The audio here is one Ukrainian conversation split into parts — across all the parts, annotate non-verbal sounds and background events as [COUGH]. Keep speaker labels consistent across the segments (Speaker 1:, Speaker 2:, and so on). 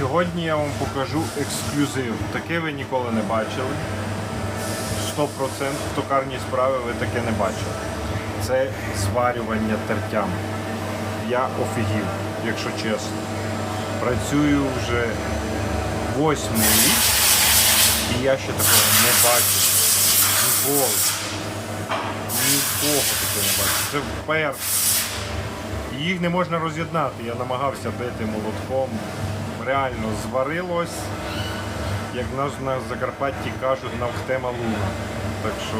Speaker 1: Сьогодні я вам покажу ексклюзив. Таке ви ніколи не бачили. 100% в токарній справи ви таке не бачили. Це зварювання тертям. Я офігів, якщо чесно. Працюю вже восьмий рік, і я ще такого не бачив. Ніколи. Нікого такого не бачив. Це вперше. Їх не можна роз'єднати. Я намагався бити молотком. Реально зварилось, як нас на Закарпатті кажуть, навхтема луна. Так що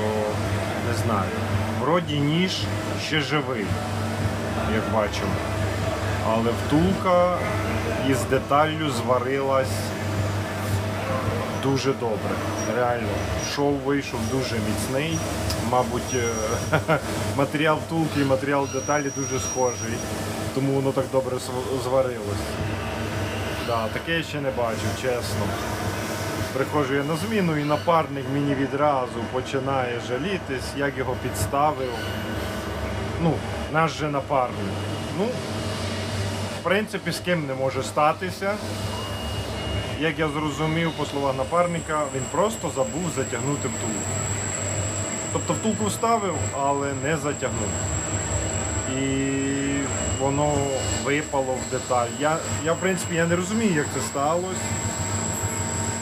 Speaker 1: не знаю. Вроді ніж ще живий, як бачимо. Але втулка із деталлю зварилась дуже добре. Реально. Шов вийшов дуже міцний. Мабуть, е, [LAUGHS] матеріал втулки і матеріал деталі дуже схожий, тому воно так добре зварилось. Да, таке я ще не бачив, чесно. Приходжу я на зміну і напарник мені відразу починає жалітись, як його підставив. Ну, наш же напарник. Ну, в принципі, з ким не може статися. Як я зрозумів по словах напарника, він просто забув затягнути втулку. Тобто втулку вставив, але не затягнув. І воно випало в деталь. Я, я в принципі я не розумію, як це сталося.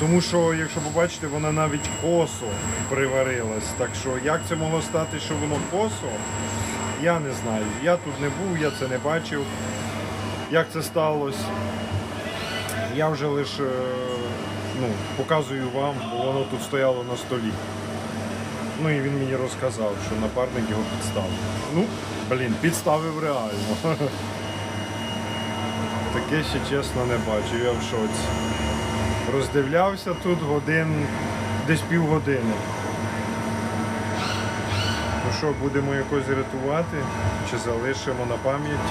Speaker 1: Тому що, якщо побачите, вона навіть косо приварилась. Так що як це могло стати, що воно косо, я не знаю. Я тут не був, я це не бачив. Як це сталося? Я вже лише е, ну, показую вам, бо воно тут стояло на столі. Ну і він мені розказав, що напарник його підставив. Ну, блін, підставив реально. [LAUGHS] Таке ще чесно не бачив, я в шоці. Роздивлявся тут годин, десь півгодини. Ну що, будемо якось рятувати чи залишимо на пам'ять?